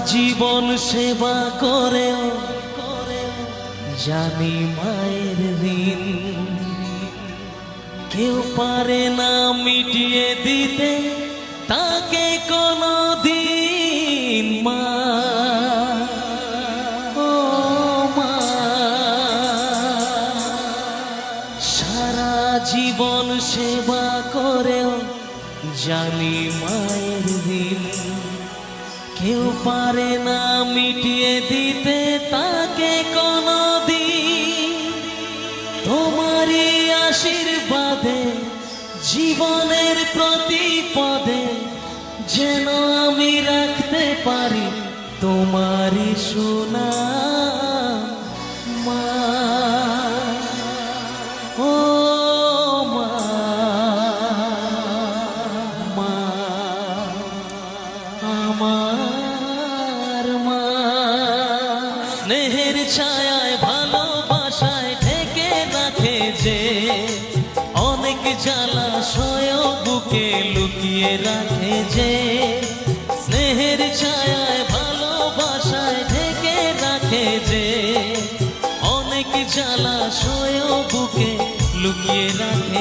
জীবন সেবা করেও জানি মায়ের ঋণ। কেউ পারে না মিটিয়ে দিতে, তাকে কোনো দিন মা। ও মা। সারা জীবন সেবা করেও জানি মায়ের ঋণ। কেউ পারে না মিটিয়ে দিতে তাকে কোনো তোমারই আশীর্বাদে, জীবনের প্রতি পদে যেন আমি রাখতে পারি তোমারই সোনা মা। আমার ছায়ায়, ভালোবাসায় থেকে রাখে যে অনেক জ্বালা সয় বুকে লুকিয়ে রাখে যে, স্নেহের ছায়ায়, ভালোবাসায় থেকে রাখে যে অনেক জ্বালা সয় বুকে লুকিয়ে রাখে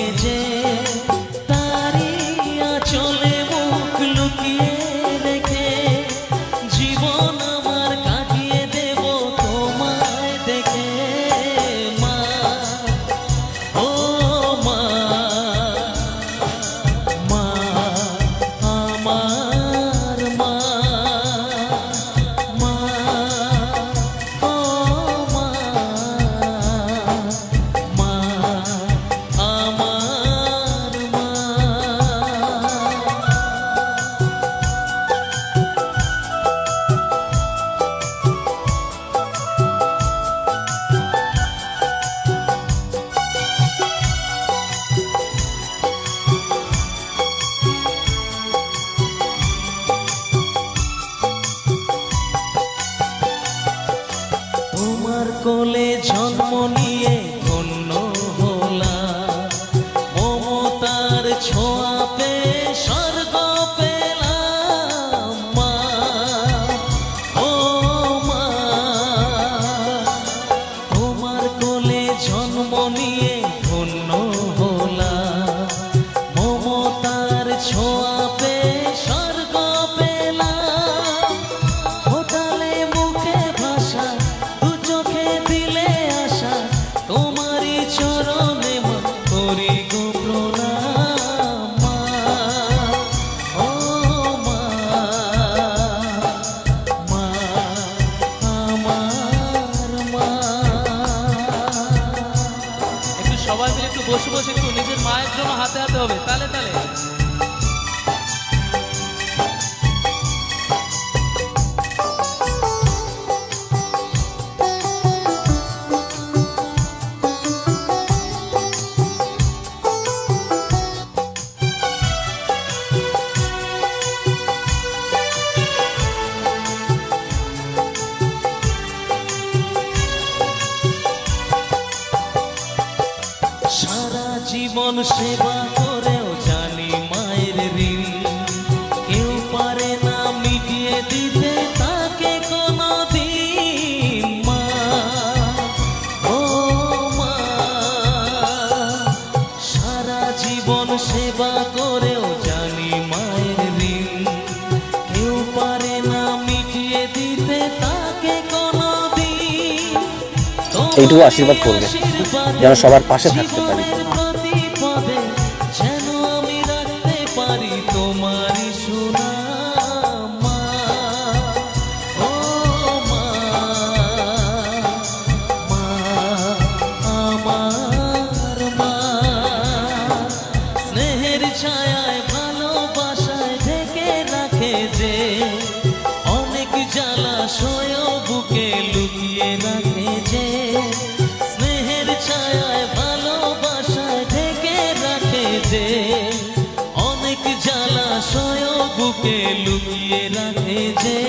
একটু বসে বসে একটু নিজের মায়ের জন্য হাতে হাতে হবে। তালে তালে। জীবন সেবা করেও জানি মায়ের ঋণ। কেউ পারে না মিটিয়ে দিতে তাকে কোনো দিন মা। ও মা সারা জীবন সেবা করেও জানি মায়ের ঋণ। কেউ পারে না মিটিয়ে দিতে তাকে কোনো দিন এইটুকু আশীর্বাদ করবে যেন সবার পাশে থাকতে পারি। যে অনেক জ্বালা সয় বুকে লুকিয়ে রাখে যে স্নেহের ছায়ায় ভালোবাসায় ঢেকে রাখে যে অনেক জ্বালা সয় বুকে লুকিয়ে রাখে যে